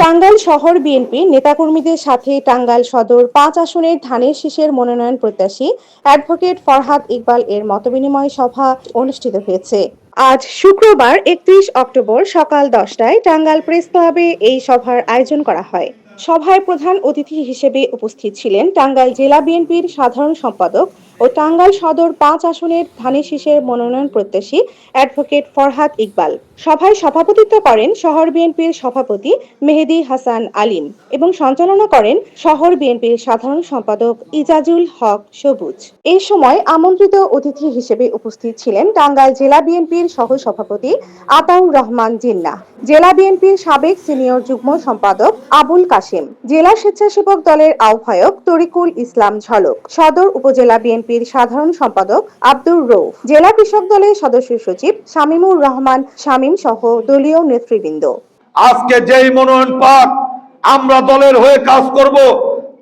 টাঙ্গাইল শহর বিএনপি নেতাকর্মীদের সাথে টাঙ্গাইল সদর পাঁচ আসনের ধানের শীষের মনোনয়ন প্রত্যাশী অ্যাডভোকেট ফরহাদ ইকবাল এর মতবিনিময় সভা অনুষ্ঠিত হয়েছে। আজ শুক্রবার একত্রিশ অক্টোবর সকাল দশটায় টাঙ্গাইল প্রেস ক্লাবে এই সভার আয়োজন করা হয়। সভায় প্রধান অতিথি হিসেবে উপস্থিত ছিলেন টাঙ্গাইল জেলা বিএনপির সাধারণ সম্পাদক ও টাঙ্গাইল সদর পাঁচ আসনের ধানের শীষের মনোনয়ন প্রত্যাশী অ্যাডভোকেট ফরহাদ ইকবাল। সভায় সভাপতিত্ব করেন শহর বিএনপির সভাপতি মেহেদি হাসান আলিম এবং সঞ্চালনা করেন শহর বিএনপির সাধারণ সম্পাদক ইজাজুল হক সবুজ। এই সময় আমন্ত্রিত অতিথি হিসেবে উপস্থিত ছিলেন টাঙ্গাইল জেলা বিএনপির সহ সভাপতি আতাউর রহমান জিন্না, জেলা বিএনপির সাবেক সিনিয়র যুগ্ম সম্পাদক আবুল কাশেম, জেলা স্বেচ্ছাসেবক দলের আহ্বায়ক তরিকুল ইসলাম ঝলক, সদর উপজেলা বিএনপির সাধারণ সম্পাদক আব্দুর রৌফ জেলা কৃষক দলের সদস্য সচিব শামিমুর রহমান শামীম সহ দলীয় নেতৃবৃন্দ। আজকে যেই মনোনয়ন পাক, আমরা দলের হয়ে কাজ করব,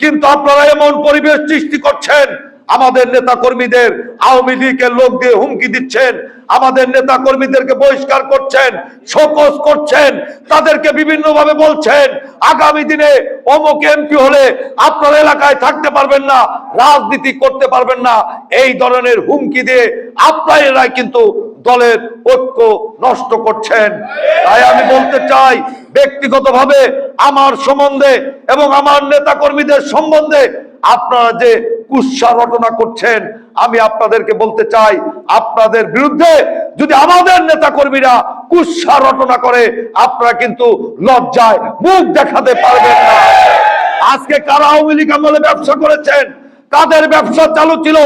কিন্তু আপনারা এমন পরিবেশ সৃষ্টি করছেন আমাদের নেতা কর্মীদের আওয়ামী লীগের লোক দিয়ে হুমকি দিচ্ছেন, আমাদের নেতা কর্মীদেরকে বহিষ্কার করছেন, শোকজ করছেন, তাদেরকে বিভিন্ন ভাবে বলছেন, আগামী দিনে অমুক এমপি হলে আপনার এলাকায় থাকতে পারবেন না, রাজনীতি করতে পারবেন না, এই ধরনের হুমকি দিয়ে আপনারা কিন্তু দলের ঐক্য নষ্ট করছেন। তাই আমি বলতে চাই, ব্যক্তিগতভাবে আমার সম্বন্ধে এবং আমার নেতা কর্মীদের সম্বন্ধে আপনারা যে কুৎসা রটনা করছেন, আমি আপনাদেরকে বলতে চাই, আপনাদের বিরুদ্ধে যদি আমাদের নেতা কর্মীরা কুৎসা রটনা করে, আপনারা কিন্তু লজ্জায় মুখ দেখাতে পারবেন না। আজকে কারা আওয়ামী লীগ আমলে ব্যবসা করেছেন? কাদের ব্যবসা চালু ছিল?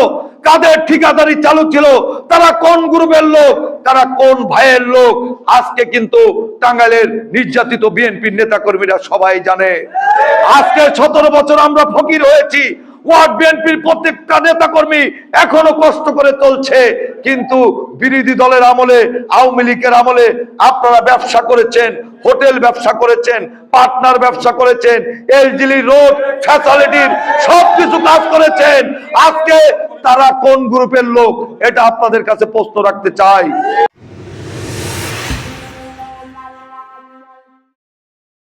কাদের ঠিকাদারি চালু ছিল? তারা কোন গ্রুপের লোক? তারা কোন ভাইয়ের লোক? আজকে কিন্তু টাঙ্গাইলের নির্যাতিত বিএনপির নেতা কর্মীরা সবাই জানে। আজকে সতেরো বছর আমরা ফকির হয়েছি। ওয়ার্ড বিএনপির প্রত্যেকটা নেতা কর্মী এখনও কষ্ট করে চলছে। কিন্তু বিরোধী দলের আমলে, আওয়ামী লীগের আমলে আপনারা ব্যবসা করেছেন, হোটেল ব্যবসা করেছেন পার্টনার ব্যবসা করেছেন, এলজিলি রোড, ফ্যাসিলিটির সবকিছু কাজ করেছেন। আজকে তারা কোন গ্রুপের লোক? এটা আপনাদের কাছে প্রশ্ন রাখতে চাই।